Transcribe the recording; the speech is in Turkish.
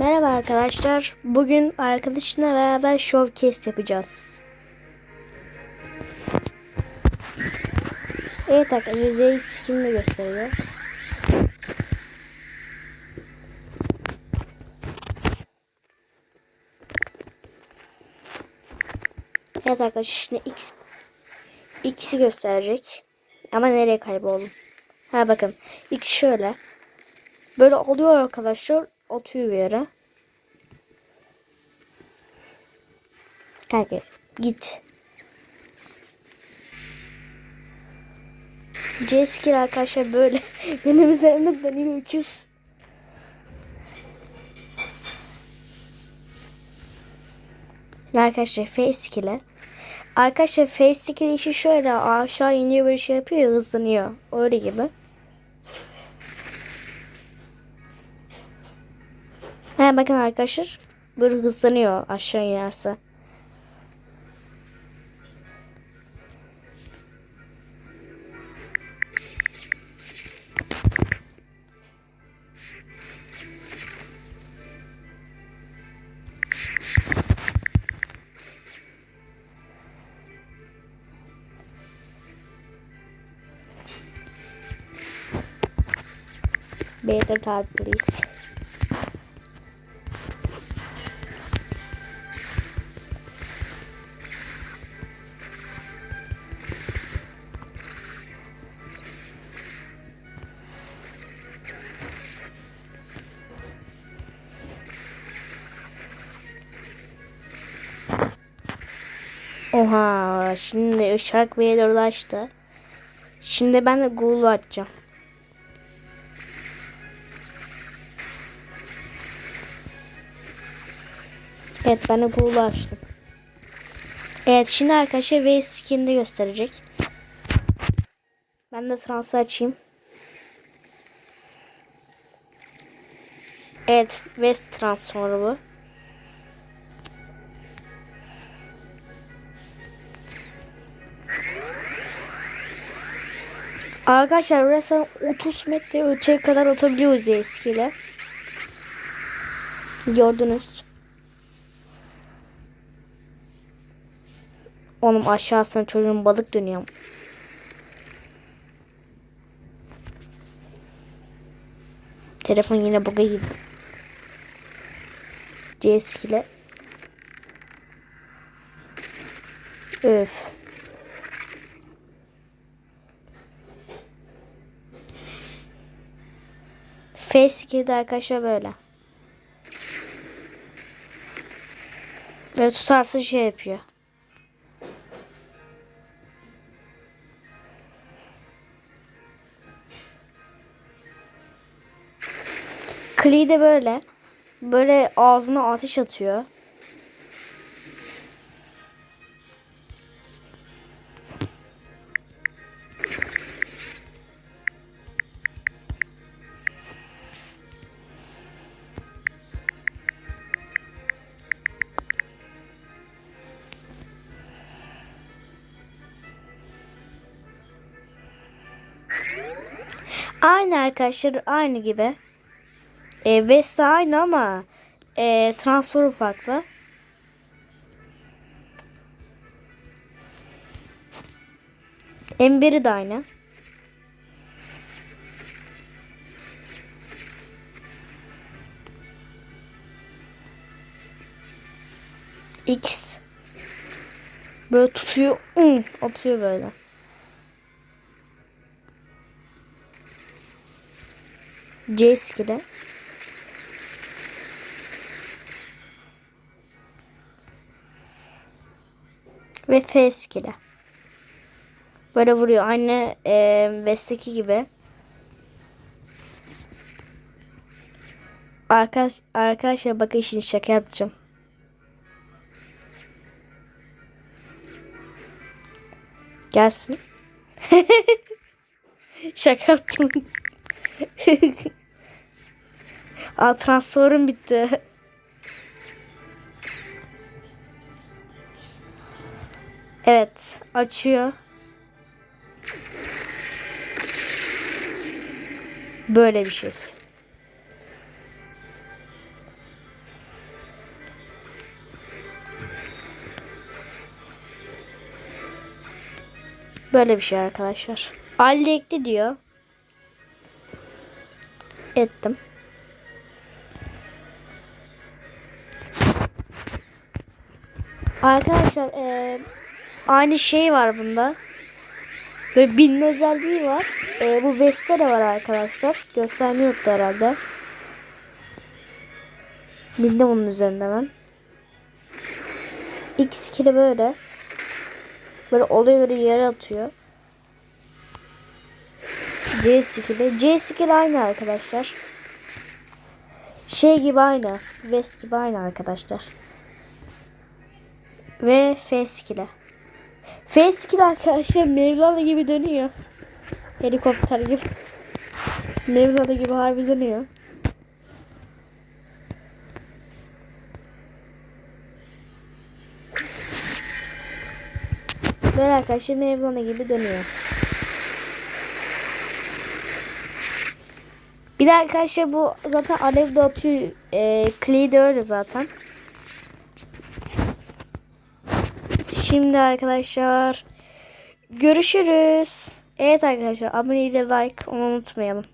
Merhaba arkadaşlar. Bugün arkadaşımla beraber showcase yapacağız. Evet arkadaşlar Zeus skinini gösteriyor. Evet arkadaşlar şimdi X X'i gösterecek. Ama nereye kayboldum? Ha bakın. X şöyle. Böyle oluyor arkadaşlar. Atıyor bir yere. Kanka git. Jet arkadaşlar böyle benim üzerime dönüyor öküz. Arkadaşlar face ile Arkadaşlar face ile işi şöyle aşağı iniyor böyle şey yapıyor ya hızlanıyor. Öyle gibi. He bakın arkadaşlar. Böyle hızlanıyor aşağı inerse. Better type please. Oha şimdi bir yere ulaştı. Şimdi ben de Google açacağım. Evet ben de Google açtım. Evet şimdi arkadaşlar V skin'de gösterecek. Ben de transfer açayım. Evet West transformu Arkadaşlar burası 30 metre öteye kadar otabiliyoruz eskiyle. Gördünüz. Oğlum aşağısına çocuğun balık dönüyor. Telefon yine buga girdi. C ile. Öf. Face girdi arkadaşlar böyle. Böyle tutarsa şey yapıyor. Klee de böyle. Böyle ağzına ateş atıyor. Aynı arkadaşlar aynı gibi. E, Vesta aynı ama e, transfer farklı. Emberi de aynı. X böyle tutuyor, ım, atıyor böyle. C. Ve F. Böyle vuruyor. Aynı e, West'teki gibi. Arkadaş, arkadaşlar bakın şimdi şaka yapacağım. Gelsin. şaka yaptım. Aa transferim bitti. Evet açıyor. Böyle bir şey. Böyle bir şey arkadaşlar. Ali ekli diyor. Ettim. Arkadaşlar eee, aynı şey var bunda. Böyle bilme özelliği var. Eee, bu Vesta de var arkadaşlar. Gösterme yoktu herhalde. Bindim onun üzerinde ben. X skill'i böyle. Böyle oluyor böyle yere atıyor. C skill'i. C skill aynı arkadaşlar. Şey gibi aynı. Vest gibi aynı arkadaşlar. Ve F skill'i. F skill arkadaşlar Mevlana gibi dönüyor. Helikopter gibi. Mevlana gibi harbi dönüyor. Böyle arkadaşlar Mevlana gibi dönüyor. Bir de arkadaşlar bu zaten alev de atıyor. E, Clay de öyle zaten. Şimdi arkadaşlar görüşürüz. Evet arkadaşlar aboneyi de like onu unutmayalım.